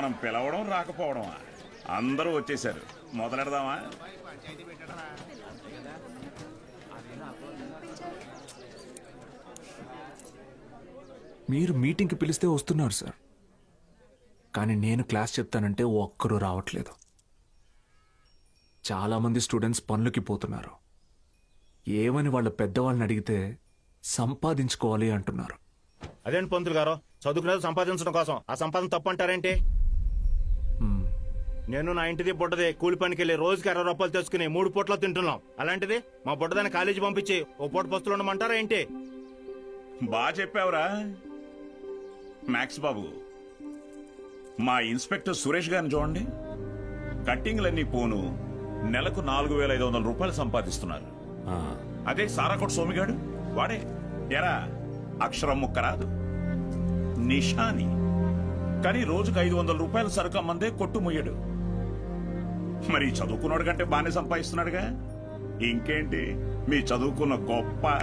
మనం పిలవడం రాకపోవడమా? అందరూ వచ్చేసారు మొదలెడదామా? మీరు మీటింగ్కి పిలిస్తే వస్తున్నారు సార్. కానీ నేను క్లాస్ చెప్తానంటే ఒక్కరూ రావట్లేదు. చాలామంది స్టూడెంట్స్ పనులకి పోతున్నారు. ఏమని వాళ్ళ పెద్దవాళ్ళని అడిగితే సంపాదించుకోవాలి అంటున్నారు. అదేంటి పంతులు గారు? చదువుకునేది సంపాదించడం కోసం. ఆ సంపాదన తప్పు అంటారేంటి. నేను నా ఇంటిది బుడ్డది. కూలి పనికి వెళ్ళి రోజుకి అరవై రూపాయలు తెచ్చుకుని మూడు పూట్ల తింటున్నాం. అలాంటిది మా బుడ్డదాన్ని కాలేజీ పంపించి ఓ పూట పస్తులు ఉండమంటారా ఏంటి? బాగా చెప్పావురా. మ్యాక్స్ బాబు మా ఇన్స్పెక్టర్ సురేష్ గారిని చూడండి. కట్టింగ్లన్నీ పోను నెలకు నాలుగు వేల ఐదు వందల రూపాయలు సంపాదిస్తున్నారు. అదే సారాకోట్ సోమిగాడు వాడే. ఎరా అక్షరం ముక్క రాదు. నిషాని కానీ రోజుకు ఐదు వందల రూపాయల సరుకు అమ్మందే కొట్టు ముయ్యడు మరి చదువుకున్నాడు కంటే బాగానే సంపాదిస్తున్నాడుగా. ఇంకేంటి? మీ చదువుకున్న గొప్ప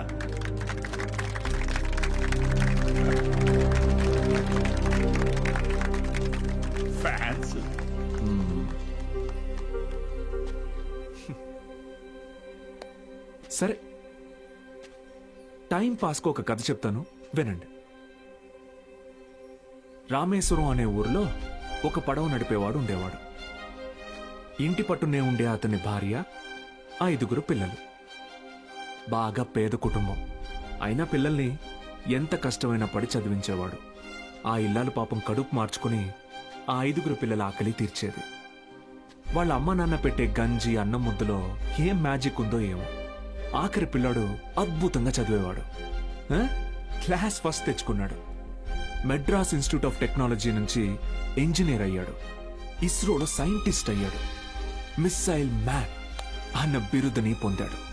ఫ్యాన్స్. సరే. టైం పాస్కు ఒక కథ చెప్తాను. వినండి. రామేశ్వరం అనే ఊరిలో ఒక పడవ నడిపేవాడు ఉండేవాడు. ఇంటి పట్టునే ఉండే అతని భార్య ఐదుగురు పిల్లలు. బాగా పేద కుటుంబం. అయినా పిల్లల్ని ఎంత కష్టమైనా పడి చదివించేవాడు. ఆ ఇల్లాలు పాపం కడుపు మార్చుకుని ఆ ఐదుగురు పిల్లల ఆకలి తీర్చేది. వాళ్ళ అమ్మ నాన్న పెట్టే గంజి అన్నం ముద్దలో ఏం మ్యాజిక్ ఉందో ఏమో. ఆఖరి పిల్లాడు అద్భుతంగా చదివేవాడు. ఆ? క్లాస్ ఫస్ట్ తెచ్చుకున్నాడు. మెడ్రాస్ ఇన్స్టిట్యూట్ ఆఫ్ టెక్నాలజీ నుంచి ఇంజనీర్ అయ్యాడు. ఇస్రోలో సైంటిస్ట్ అయ్యాడు. మిస్సైల్ మ్యాన్ అన్న బిరుదుని పొందాడు.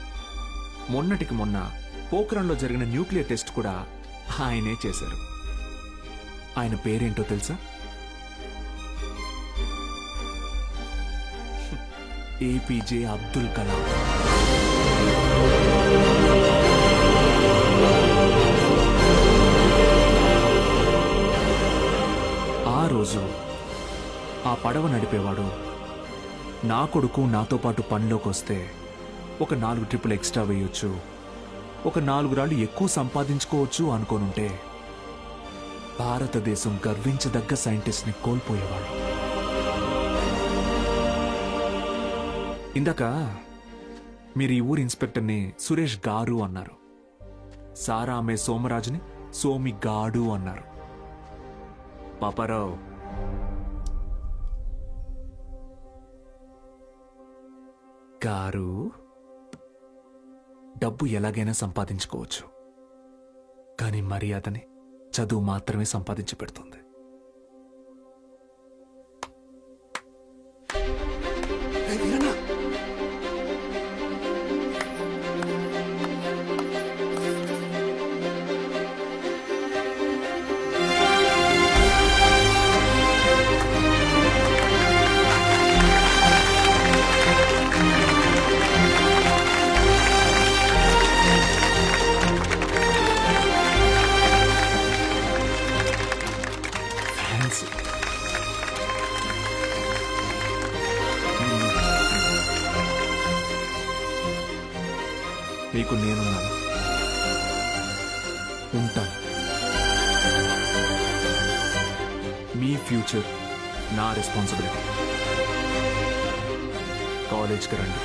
మొన్నటికి మొన్న పోఖ్రాన్లో జరిగిన న్యూక్లియర్ టెస్ట్ కూడా ఆయనే చేశారు. ఆయన పేరేంటో తెలుసా? ఏపీజే అబ్దుల్ కలాం. ఆ రోజు ఆ పడవ నడిపేవాడు నా కొడుకు నాతో పాటు పనిలోకి వస్తే ఒక నాలుగు ట్రిప్పులు ఎక్స్ట్రా వేయొచ్చు. ఒక నాలుగు రాళ్ళు ఎక్కువ సంపాదించుకోవచ్చు అనుకోనుంటే భారతదేశం గర్వించదగ్గ సైంటిస్ట్ని కోల్పోయేవాడు. ఇందాక మీరు ఈ ఊరి ఇన్స్పెక్టర్ని సురేష్ గారు అన్నారు. సారా ఆమె సోమరాజుని సోమి గాడు అన్నారు. పాపారావు గారు డబ్బు ఎలాగైనా సంపాదించుకోవచ్చు. కానీ మర్యాదని చదువు మాత్రమే సంపాదించి పెడుతుంది. ఫ్యాన్సీ మీకు నేనున్నాను ఉంటాను మీ ఫ్యూచర్ నా రెస్పాన్సిబిలిటీ కాలేజ్కి రండి